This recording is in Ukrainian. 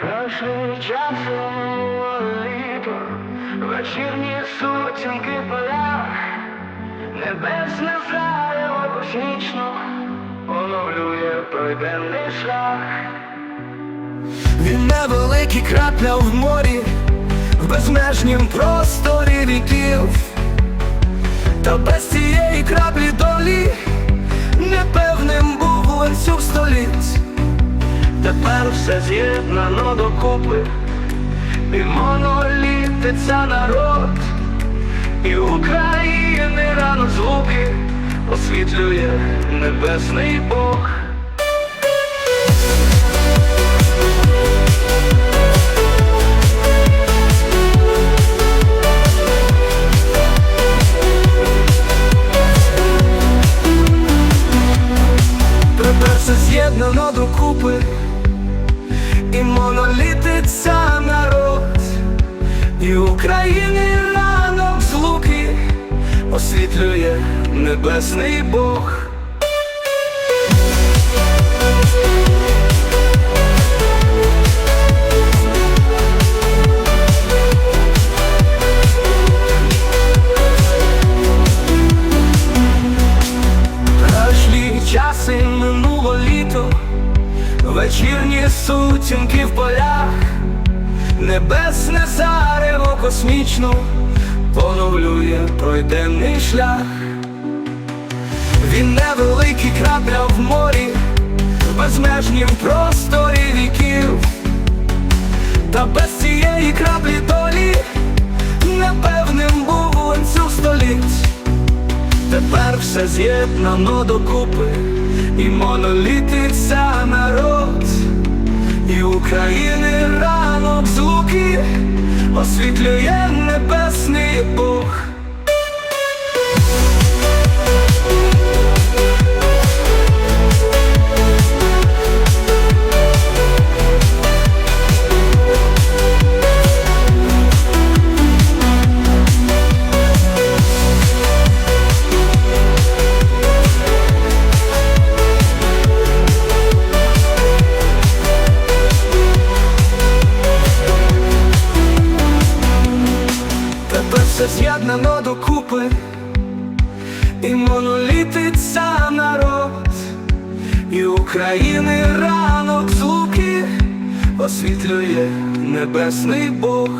Пройшли часом літо, вечірні сутінки поля, небесне зарево космічно оновлює пройденний шлях. Він невеликий крапля в морі, в безмежнім просторі віків, та без цієї краплі долі непевним був ланцюг століть. Тепер все з'єднано докупи, і монолітиться народ, і України рано звуки. Освітлює небесний Бог. Тепер все з'єднано докупи, і монолітиться народ, і України ранок злуки освітлює небесний Бог. Вечірні сутінки в полях, небесне зарево космічно поновлює пройденний шлях. Він невеликий крапля в морі, в просторі віків, та без цієї краплі долі непевним був ланцюг століть. Тепер все з'єднано докупи, і монолітиться освітлює небесний все з'єднано докупи, і монолітиться народ, і України ранок злуки освітлює небесний Бог.